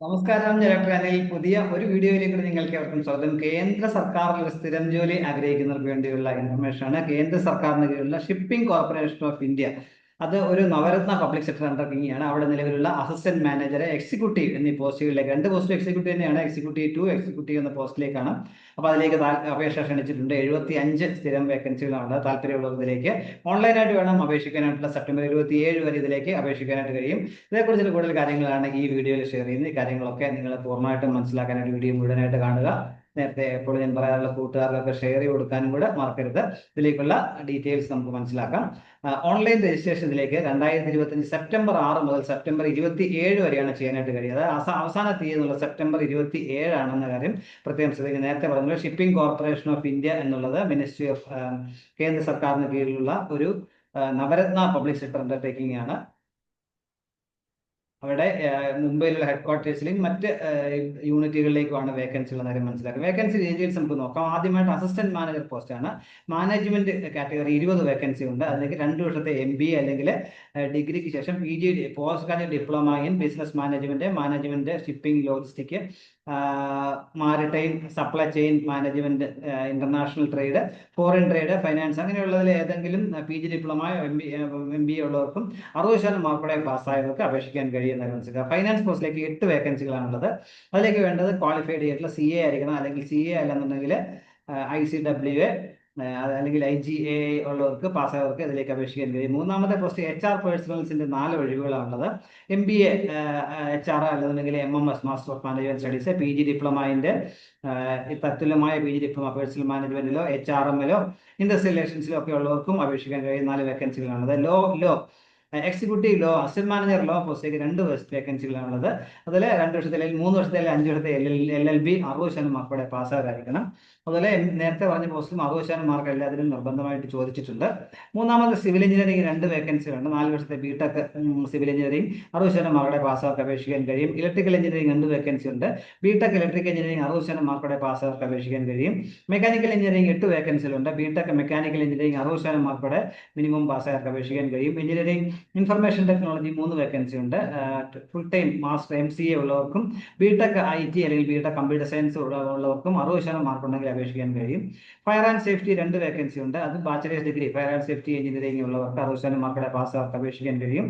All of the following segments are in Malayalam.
നമസ്കാരം ജലപ്രാനിൽ പുതിയ ഒരു വീഡിയോയിലേക്ക് നിങ്ങൾക്ക് അവർക്കും സ്വാഗതം. കേന്ദ്ര സർക്കാരിൽ സ്ഥിരം ജോലി ആഗ്രഹിക്കുന്നവർക്ക് വേണ്ടിയുള്ള ഇൻഫർമേഷൻ ആണ് കേന്ദ്ര സർക്കാരിന് കീഴിലുള്ള ഷിപ്പിംഗ് കോർപ്പറേഷൻ ഓഫ് ഇന്ത്യ അത് ഒരു നവരത്ന പബ്ലിക് സെക്ടർ അണ്ടർടേക്കിംഗ് അവിടെ നിലവിലുള്ള അസിസ്റ്റന്റ് മാനേജർ എക്സിക്യൂട്ടീവ് എന്നീ പോസ്റ്റുകളിലേക്ക് രണ്ട് പോസ്റ്റ് എക്സിക്യൂട്ടീവ് തന്നെയാണ്. എക്സിക്യൂട്ടീവ് ടു എക്സിക്യൂട്ടീവ് എന്ന പോസ്റ്റിലേക്കാണ് അപ്പോൾ അതിലേക്ക് അപേക്ഷ ക്ഷണിച്ചിട്ടുണ്ട്. എഴുപത്തി അഞ്ച് സ്ഥിരം വേക്കൻസികളാണ് താല്പര്യമുള്ളതിലേക്ക് ഓൺലൈനായിട്ട് വേണം അപേക്ഷിക്കാനായിട്ടുള്ള സെപ്റ്റംബർ ഇരുപത്തി ഏഴ് വരെ ഇതിലേക്ക് അപേക്ഷിക്കാനായിട്ട് കഴിയും. ഇതേക്കുറിച്ചുള്ള കൂടുതൽ കാര്യങ്ങളാണ് ഈ വീഡിയോയിൽ ഷെയർ ചെയ്യുന്നത്. ഈ കാര്യങ്ങളൊക്കെ നിങ്ങൾ പൂർണമായിട്ടും മനസ്സിലാക്കാനായിട്ട് വീഡിയോ മുഴുവനായിട്ട് കാണുക. നേരത്തെ എപ്പോഴും ഞാൻ പറയാറുള്ള കൂട്ടുകാർക്കൊക്കെ ഷെയർ ചെയ്ത് കൊടുക്കാനും കൂടെ മറക്കരുത്. ഇതിലേക്കുള്ള ഡീറ്റെയിൽസ് നമുക്ക് മനസ്സിലാക്കാം. ഓൺലൈൻ രജിസ്ട്രേഷൻ ഇതിലേക്ക് രണ്ടായിരത്തി ഇരുപത്തഞ്ച് സെപ്റ്റംബർ ആറ് മുതൽ സെപ്റ്റംബർ ഇരുപത്തി ഏഴ് വരെയാണ് ചെയ്യാനായിട്ട് കഴിയുന്നത് അവസാന തീയതി എന്നുള്ള സെപ്റ്റംബർ ഇരുപത്തി ഏഴാണെന്ന കാര്യം പ്രത്യേകം ശ്രദ്ധിക്കുക. നേരത്തെ പറഞ്ഞത് ഷിപ്പിംഗ് കോർപ്പറേഷൻ ഓഫ് ഇന്ത്യ എന്നുള്ളത് മിനിസ്ട്രി ഓഫ് കേന്ദ്ര സർക്കാരിന് കീഴിലുള്ള ഒരു നവരത്ന പബ്ലിക് സെക്ടർ അണ്ടർടേക്കിംഗ് ആണ്. അവിടെ മുംബൈയിലുള്ള ഹെഡ് മറ്റ് യൂണിറ്റുകളിലേക്കുമാണ് വേക്കൻസി ഉള്ള കാര്യം മനസ്സിലാക്കുക വേക്കൻസി ഡീറ്റെയിൽസ് നമുക്ക് നോക്കാം. ആദ്യമായിട്ട് അസിസ്റ്റന്റ് മാനേജർ പോസ്റ്റ് ആണ് മാനേജ്മെന്റ് കാറ്റഗറി ഇരുപത് വേക്കൻസി ഉണ്ട്. അതിലേക്ക് രണ്ട് വർഷത്തെ എം ബി അല്ലെങ്കിൽ ഡിഗ്രിക്ക് ശേഷം P G post graduate diploma in business management management shipping logistic maritime supply chain management international trade foreign trade finance അങ്ങനെയുള്ളതിൽ ഏതെങ്കിലും P G diploma M B M B ഉള്ളവർക്കും അറുപത് ശതമാനം മാർക്കോടെ പാസ്സായവർക്ക് അപേക്ഷിക്കാൻ കഴിയുന്ന മനസ്സിലാക്കുക ഫൈനാൻസ് പോസ്റ്റിലേക്ക് എട്ട് വേക്കൻസികളാണുള്ളത് അതിലേക്ക് വേണ്ടത് ക്വാളിഫൈഡ് ചെയ്തിട്ടുള്ള സി എ ആയിരിക്കണം അല്ലെങ്കിൽ സി എ അല്ലെന്നുണ്ടെങ്കിൽ ഐ സി ഡബ്ല്യു എ അല്ലെങ്കിൽ ഐ ജി എ ഉള്ളവർക്ക് പാസ്സായവർക്ക് ഇതിലേക്ക് അപേക്ഷിക്കാൻ കഴിയും. മൂന്നാമത്തെ പോസ്റ്റ് എച്ച് ആർ പേഴ്സണൽസിന്റെ നാല് ഒഴിവുകളാണുള്ളത്. M B A H R അല്ലെന്നുണ്ടെങ്കിൽ M M S master of management studies P G ഡിപ്ലോമയിന്റെ തത്തുല്യമായ പി ജി ഡിപ്ലോമ പേഴ്സണൽ മാനേജ്മെന്റിലോ എച്ച് ആർ എമ്മിലോ ഇൻഡസ്ട്രിയൽ റിലേഷൻസിലോ ഒക്കെ ഉള്ളവർക്കും അപേക്ഷിക്കാൻ കഴിയും നാല് വേക്കൻസികളാണുള്ളത് law law executive law assistant manager law പോസ്റ്റിലേക്ക് രണ്ട് വേക്കൻസികളാണുള്ളത് അതിൽ രണ്ട് വർഷത്തെ അല്ലെങ്കിൽ മൂന്ന് വർഷത്തെ അല്ലെങ്കിൽ അഞ്ച് വർഷത്തെ എൽ എൽ എൽ ബി അറുപത് ശതമാനം മാർക്കോടെ പാസ്സാകായിരിക്കണം അതുപോലെ നേരത്തെ പറഞ്ഞ പോസ്റ്റും അറുപത് ശതമാനം മാർക്ക് എല്ലാത്തിനും നിർബന്ധമായിട്ട് ചോദിച്ചിട്ടുണ്ട്. മൂന്നാമത് സിവിൽ എഞ്ചിനീയറിംഗ് രണ്ട് വേക്കൻസികളുണ്ട് നാല് വർഷത്തെ ബി ടെക് സിവിൽ എഞ്ചിനീയറിംഗ് അറുപത് ശതമാനം മാർക്കോടെ പാസ്സാർക്ക് അപേക്ഷിക്കാൻ കഴിയും. ഇലക്ട്രിക്കൽ എഞ്ചിനീയറിംഗ് രണ്ട് വേക്കൻസി ഉണ്ട്. ബി ടെക് ഇലക്ട്രിക്കൽ എഞ്ചിനീയറിംഗ് അറുപത് ശതമാനം മാർക്കോടെ പാസ്സാർക്ക് അപേക്ഷിക്കാൻ കഴിയും. മെക്കാനിക്കൽ എഞ്ചിനീയറിംഗ് എട്ട് വേക്കൻസികളുണ്ട് ബി ടെക് മെക്കാനിക്കൽ എഞ്ചിനീയറിംഗ് അറുപത് ശതമാനം മാർക്കോടെ മിനിമം പാസ്സാർക്ക് അപേക്ഷിക്കാൻ കഴിയും. എഞ്ചിനീയറിംഗ് ഇൻഫർമേഷൻ ടെക്നോളജി മൂന്ന് വേക്കൻസി ഉണ്ട്. Full time master M C A ഉള്ളവർക്കും ബി ടെക് ഐ ടി അല്ലെങ്കിൽ ബി ടെക് കമ്പ്യൂട്ടർ സയൻസ് ഉള്ളവർക്കും അറുപത് ശതമാനം മാർക്ക് ഉണ്ടെങ്കിൽ അപേക്ഷിക്കാൻ കഴിയും. ഫയർ ആൻഡ് സേഫ്റ്റി രണ്ട് വേക്കൻസി ഉണ്ട്. അത് bachelors degree fire and safety engineering ഉള്ളവർക്ക് അറുപത് ശതമാനം മാർക്കോടെ പാസ്സാർക്ക് അപേക്ഷിക്കാൻ കഴിയും.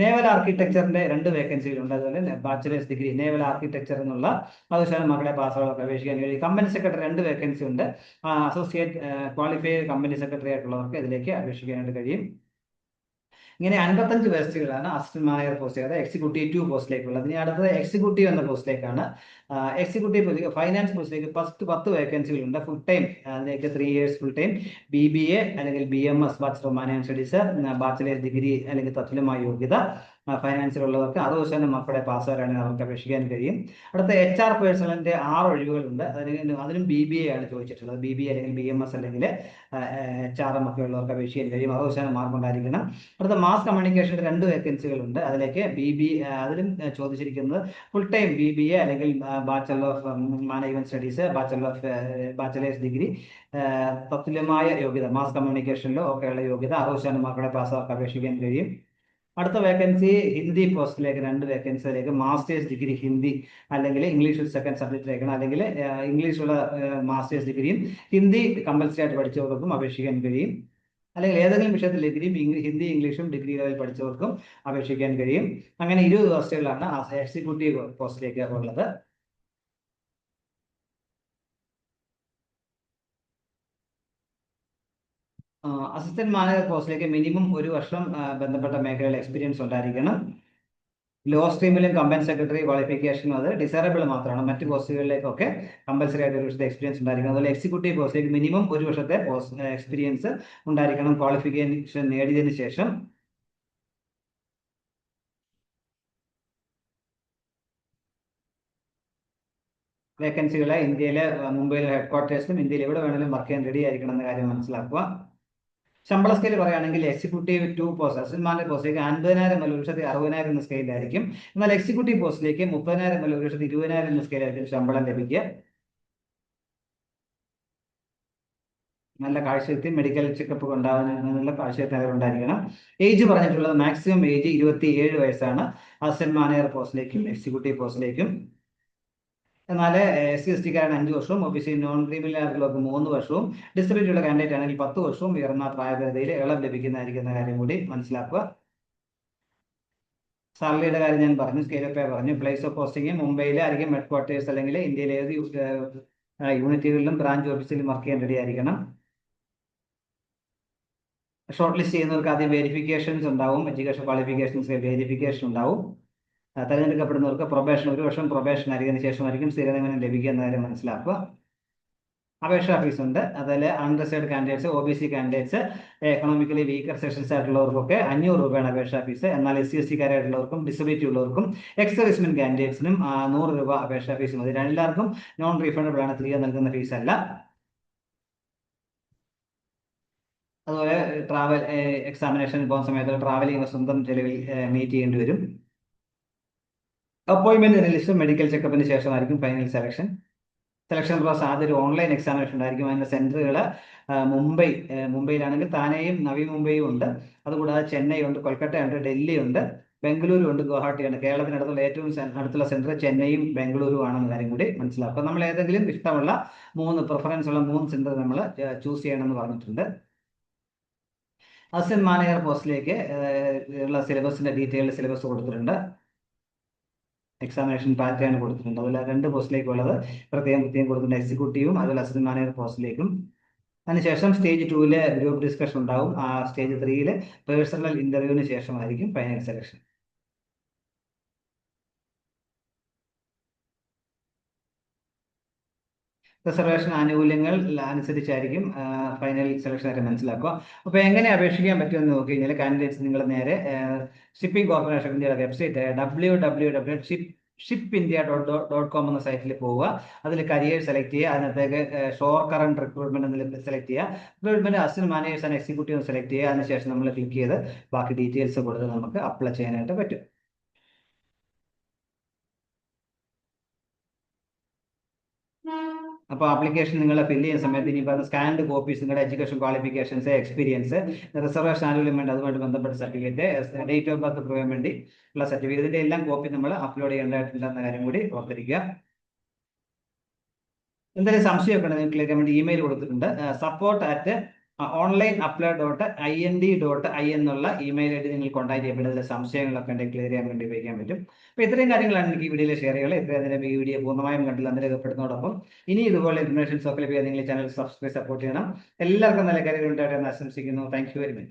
നേവൽ ആർക്കിടെക്ചറിന്റെ രണ്ട് വേക്കൻസികളുണ്ട് അതുപോലെ ബാച്ചലേഴ്സ് ഡിഗ്രി നേവൽ ആർക്കിടെക്ചർ എന്നുള്ള അറുപത് ശതമാനം മാർക്കോടെ പാസ്സാർക്ക് അപേക്ഷിക്കാൻ കഴിയും. കമ്പനി സെക്രട്ടറി രണ്ട് വേക്കൻസി ഉണ്ട്. അസോസിയേറ്റ് ക്വാളിഫൈഡ് കമ്പനി സെക്രട്ടറി ആയിട്ടുള്ളവർക്ക് ഇതിലേക്ക് അപേക്ഷിക്കാനായിട്ട് കഴിയും. ഇങ്ങനെ അൻപത്തഞ്ച് പോസ്റ്റുകളാണ് അസിസ്റ്റന്റ് മാനേജർ പോസ്റ്റ് അതായത് എക്സിക്യൂട്ടീവ് പോസ്റ്റിലേക്കുള്ളത്. ഇനി അടുത്തത് എക്സിക്യൂട്ടീവ് എന്ന പോസ്റ്റിലേക്കാണ്. എക്സിക്യൂട്ടീവ് പോസ്റ്റിലേക്ക് ഫൈനാൻസ് പോസ്റ്റിലേക്ക് ഫസ്റ്റ് പത്ത് വേക്കൻസികളുണ്ട് ഫുൾ ടൈം അതിലേക്ക് three years full time B B A അല്ലെങ്കിൽ B M S bachelor of manage studies bachelors degree അല്ലെങ്കിൽ തത്തുല്യമായ യോഗ്യത. ഫൈനാൻസിലുള്ളവർക്ക് അറുപത് ശതമാനം മക്കളെ പാസ്സാകാണെങ്കിൽ അവർക്ക് അപേക്ഷിക്കാൻ കഴിയും. അടുത്ത എച്ച് ആർ പേഴ്സണലിന്റെ ആറ് ഒഴിവുകളുണ്ട്. അതിന് അതിനും ബി ബി എ ആണ് ചോദിച്ചിട്ടുള്ളത്. ബി ബി അല്ലെങ്കിൽ ബി എം എസ് അല്ലെങ്കിൽ എച്ച് ആർ എം ഒക്കെ ഉള്ളവർക്ക് അപേക്ഷിക്കാൻ കഴിയും. അറുപത് ശതമാനം മാർക്ക് ഉണ്ടായിരിക്കണം. അടുത്ത മാസ് കമ്മ്യൂണിക്കേഷന്റെ രണ്ട് വേക്കൻസികളുണ്ട് അതിലേക്ക് ബി ബി അതിലും ചോദിച്ചിരിക്കുന്നത് full time B B A അല്ലെങ്കിൽ bachelor of management studies bachelor of bachelors degree തത്തുല്യമായ യോഗ്യത മാസ് കമ്മ്യൂണിക്കേഷനിലോ ഒക്കെയുള്ള യോഗ്യത അറുപത് ശതമാനം മാർക്കോടെ പാസ്സാർക്ക് അപേക്ഷിക്കാൻ കഴിയും. അടുത്ത വേക്കൻസി ഹിന്ദി പോസ്റ്റിലേക്ക് രണ്ട് വേക്കൻസിയിലേക്ക് മാസ്റ്റേഴ്സ് ഡിഗ്രി ഹിന്ദി അല്ലെങ്കിൽ ഇംഗ്ലീഷ് ഒരു സെക്കൻഡ് സബ്ജക്റ്റിലേക്കാണ് അല്ലെങ്കിൽ ഇംഗ്ലീഷുള്ള മാസ്റ്റേഴ്സ് ഡിഗ്രിയും ഹിന്ദി കമ്പൽസറി ആയിട്ട് പഠിച്ചവർക്കും അപേക്ഷിക്കാൻ കഴിയും. അല്ലെങ്കിൽ ഏതെങ്കിലും വിഷയത്തിൽ ഡിഗ്രിയും ഹിന്ദി ഇംഗ്ലീഷും ഡിഗ്രി ലെവൽ പഠിച്ചവർക്കും അപേക്ഷിക്കാൻ കഴിയും. അങ്ങനെ ഇരുപത് പോസ്റ്റുകളാണ് എക്സിക്യൂട്ടീവ് പോസ്റ്റിലേക്ക് ഉള്ളത്. അസിസ്റ്റന്റ് മാനേജർ പോസ്റ്റിലേക്ക് മിനിമം ഒരു വർഷം ബന്ധപ്പെട്ട മേഖലയിൽ എക്സ്പീരിയൻസ് ഉണ്ടായിരിക്കണം. ലോ സ്ട്രീമിലും കമ്പനി സെക്രട്ടറി ക്വാളിഫിക്കേഷനും അത് ഡിസൈറബിൾ മാത്രമാണ്. മറ്റ് പോസ്റ്റുകളിലേക്കൊക്കെ കമ്പൽസറി ആയിട്ട് ഒരു വർഷത്തെ എക്സ്പീരിയൻസ് ഉണ്ടായിരിക്കണം. അതുപോലെ എക്സിക്യൂട്ടീവ് പോസ്റ്റിലേക്ക് മിനിമം ഒരു വർഷത്തെ എക്സ്പീരിയൻസ് ഉണ്ടായിരിക്കണം. ക്വാളിഫിക്കേഷൻ നേടിയതിനു ശേഷം. വേക്കൻസികളെ ഇന്ത്യയിലെ മുംബൈയിലെ ഹെഡ് ക്വാർട്ടേഴ്സിലും ഇന്ത്യയിൽ എവിടെ വേണമെങ്കിലും വർക്ക് ചെയ്യാൻ റെഡി ആയിരിക്കണം എന്ന കാര്യം മനസ്സിലാക്കുക. ശമ്പള സ്കെയിൽ പറയുകയാണെങ്കിൽ എക്സിക്യൂട്ടീവ് ടു പോസ്റ്റ് മാനേജർ പോസ്റ്റിലേക്ക് അൻപതിനായിരം മുതൽ ഒരു ലക്ഷത്തി അറുപതിനായിരം എന്ന സ്കെയിലായിരിക്കും എന്നാൽ എക്സിക്യൂട്ടീവ് പോസ്റ്റിലേക്ക് മുപ്പതിനായിരം മുതൽ ഒരു ലക്ഷത്തി ഇരുപതിനായിരം എന്ന സ്കെയിലായിരിക്കും ശമ്പളം ലഭിക്കുക. നല്ല കാഴ്ചയെത്തി മെഡിക്കൽ ചെക്കപ്പ് ഉണ്ടാകുന്നതിനുള്ള കാഴ്ചയെത്തി ഉണ്ടായിരിക്കണം. ഏജ് പറഞ്ഞിട്ടുള്ളത് മാക്സിമം ഏജ് ഇരുപത്തി ഏഴ് വയസ്സാണ് അസിസ്റ്റന്റ് മാനേജർ പോസ്റ്റിലേക്കും എക്സിക്യൂട്ടീവ് പോസ്റ്റിലേക്കും എന്നാൽ എസ് സി എസ് ടിക്കാരൻ അഞ്ച് വർഷവും ഒ ബി സി നോൺ ക്രീമിലുള്ളവർക്ക് മൂന്ന് വർഷവും ഡിസബിലിറ്റി ഉള്ള കാൻഡിഡേറ്റ് ആണെങ്കിൽ പത്ത് വർഷവും ഉയർന്ന പ്രായപരിധിയിൽ ഇളം ലഭിക്കുന്നതായിരിക്കുന്ന കാര്യം കൂടി മനസ്സിലാക്കുക. സാലറിയുടെ കാര്യം ഞാൻ പറഞ്ഞു സ്കെയിൽ പേ പറഞ്ഞു. പ്ലേസ് ഓഫ് പോസ്റ്റിംഗ് മുംബൈയിലെ ആയിരിക്കും ഹെഡ് ക്വാർട്ടേഴ്സ് അല്ലെങ്കിൽ ഇന്ത്യയിലെ ഏത് യൂണിറ്റുകളിലും ബ്രാഞ്ച് ഓഫീസിലും വർക്ക് ചെയ്യാൻ റെഡി ആയിരിക്കണം ഷോർട്ട് ലിസ്റ്റ് ചെയ്യുന്നവർക്ക് ആദ്യം വെരിഫിക്കേഷൻസ് ഉണ്ടാവും എഡ്യൂക്കേഷൻ ക്വാളിഫിക്കേഷൻസ് വെരിഫിക്കേഷൻ ഉണ്ടാവും. തെരഞ്ഞെടുക്കപ്പെടുന്നവർക്ക് പ്രൊബേഷൻ ഒരു വർഷം പ്രൊബേഷൻ ആയിരിക്കുന്ന ശേഷമായിരിക്കും സ്ഥിരനിയമനം ലഭിക്കുക എന്ന കാര്യം മനസ്സിലാക്കുക. അപേക്ഷാ ഫീസ് ഉണ്ട്. അതായത് unreserved candidates O B C candidates economically weaker sections ആയിട്ടുള്ളവർക്കൊക്കെ അഞ്ഞൂറ് രൂപയാണ് അപേക്ഷാ ഫീസ് എന്നാൽ എസ് സി എസ് സിക്കാരായിട്ടുള്ളവർക്കും ഡിസബിലിറ്റി ഉള്ളവർക്കും എക്സ് സർവീസ്മെന്റ് കാൻഡിഡേറ്റ്സിനും നൂറ് രൂപ അപേക്ഷാ ഫീസ് മതി. എല്ലാവർക്കും നോൺ റീഫണ്ടബിൾ ആണ് തിരികെ നൽകുന്ന ഫീസ് അല്ല. അതുപോലെ ട്രാവൽ എക്സാമിനേഷൻ പോകുന്ന സമയത്ത് ട്രാവലിംഗ് സ്വന്തം ചെലവിൽ മീറ്റ് ചെയ്യേണ്ടി വരും. അപ്പോയിന്റ്മെന്റ് അനലിസ്റ്റും മെഡിക്കൽ ചെക്കപ്പിന് ശേഷമായിരിക്കും ഫൈനൽ സെലക്ഷൻ സെലക്ഷൻ പ്രോസസ് ആദ്യം ഓൺലൈൻ എക്സാമിനേഷൻ ഉണ്ടായിരിക്കും. അതിന്റെ സെന്ററുകൾ മുംബൈ മുംബൈയിലാണെങ്കിൽ താനെയും നവി മുംബൈയും ഉണ്ട്. അതുകൂടാതെ ചെന്നൈ ഉണ്ട് കൊൽക്കത്ത ഉണ്ട് ഡൽഹി ഉണ്ട് ബംഗളൂരു ഉണ്ട് ഗുവാഹട്ടി ഉണ്ട് കേരളത്തിനടുത്തുള്ള ഏറ്റവും അടുത്തുള്ള സെന്റർ ചെന്നൈയും ബംഗളൂരു ആണെന്ന കാര്യം കൂടി മനസ്സിലാക്കുക നമ്മൾ ഏതെങ്കിലും ഇഷ്ടമുള്ള മൂന്ന് പ്രിഫറൻസ് ഉള്ള മൂന്ന് സെന്റർ നമ്മൾ ചൂസ് ചെയ്യണമെന്ന് പറഞ്ഞിട്ടുണ്ട്. അസിൻ മാനേജർ പോസ്റ്റിലേക്ക് ഉള്ള സിലബസിന്റെ ഡീറ്റെയിൽഡ് സിലബസ് കൊടുത്തിട്ടുണ്ട്. എക്സാമിനേഷൻ പാറ്റേൺ കൊടുത്തിട്ടുണ്ട് അതുപോലെ രണ്ട് പോസ്റ്റിലേക്കുള്ളത് പ്രത്യേകം പ്രത്യേകം കൊടുത്തിട്ടുണ്ട് എക്സിക്യൂട്ടീവും അതുപോലെ അസിസ്റ്റന്റ് മാനേജർ പോസ്റ്റിലേക്കും അതിനുശേഷം സ്റ്റേജ് ടൂവിലെ ഗ്രൂപ്പ് ഡിസ്കഷൻ ഉണ്ടാവും. ആ സ്റ്റേജ് ത്രീയിൽ പേഴ്സണൽ ഇന്റർവ്യൂവിന് ശേഷമായിരിക്കും ഫൈനൽ സെലക്ഷൻ റിസർവേഷൻ ആനുകൂല്യങ്ങൾ അനുസരിച്ചായിരിക്കും ഫൈനൽ സെലക്ഷൻ ആയിട്ട് മനസ്സിലാക്കുക. അപ്പോൾ എങ്ങനെ അപേക്ഷിക്കാൻ പറ്റുമെന്ന് നോക്കി കഴിഞ്ഞാൽ കാൻഡിഡേറ്റ്സ് നിങ്ങൾ നേരെ ഷിപ്പിംഗ് കോർപ്പറേഷൻ ഇന്ത്യയുടെ website W W W ship ship India dot dot com എന്ന സൈറ്റിൽ പോവുക. അതിൽ കരിയർ സെലക്ട് ചെയ്യുക. അതിനകത്തേക്ക് ഷോർ കറണ്ട് റിക്രൂട്ട്മെന്റ് എന്നതിൽ സെലക്ട് ചെയ്യുക. Recruitment assistant managers and executive select ചെയ്യുക. അതിനുശേഷം നമ്മൾ ക്ലിക്ക് ചെയ്ത് ബാക്കി ഡീറ്റെയിൽസ് കൊടുത്ത് നമുക്ക് അപ്ലൈ ചെയ്യാനായിട്ട് പറ്റും. അപ്പോൾ ആപ്ലിക്കേഷൻ നിങ്ങൾ ഫില്ല് ചെയ്യുന്ന സമയത്ത് ഇനി പറഞ്ഞ സ്കാൻഡ് കോപ്പീസ് നിങ്ങളുടെ എഡ്യൂക്കേഷൻ ക്വാളിഫിക്കേഷൻസ് എക്സ്പീരിയൻസ് റിസർവേഷൻ ആനുകൂല്യം അതുമായിട്ട് ബന്ധപ്പെട്ട certificate date of birth proof വേണ്ടി ഉള്ള സർട്ടിഫിക്കറ്റ് ഇതിന്റെ എല്ലാം കോപ്പി നമ്മൾ അപ്ലോഡ് ചെയ്യേണ്ടതായിട്ടുണ്ടെന്ന കാര്യം കൂടി ഓർത്തിരിക്കുക. എന്തെങ്കിലും സംശയമൊക്കെ ഉണ്ടെങ്കിൽ നിങ്ങൾക്ക് വേണ്ടി ഇമെയിൽ കൊടുത്തിട്ടുണ്ട്. Support at online apply dot I N D dot I എന്നുള്ള ഇമെയിൽ ഐ ഡി നിങ്ങൾ കോൺടാക്ട് ചെയ്യപ്പെടുന്ന സംശയങ്ങളൊക്കെ ഉണ്ടെങ്കിൽ ക്ലിയർ ചെയ്യാൻ വേണ്ടി ഉപയോഗിക്കാൻ പറ്റും. അപ്പോൾ ഇത്രയും കാര്യങ്ങളാണ് എനിക്ക് ഈ വീഡിയോയിൽ ഷെയർ ചെയ്യുന്നത് ഇത്രയും അതിനെ ഈ വീഡിയോ പൂർണമായും കണ്ടില്ല അതിൽ രേഖപ്പെടുന്നതോടൊപ്പം ഇനി ഇതുപോലെ ഇൻഫർമേഷൻസ് ഒക്കെ ലഭിക്കാൻ നിങ്ങൾ ചാനൽ സബ്സ്ക്രൈബ് സപ്പോർട്ട് ചെയ്യണം. എല്ലാവർക്കും നല്ല കാര്യങ്ങൾ ഉണ്ടായിട്ട് ആശംസിക്കുന്നു. Thank very much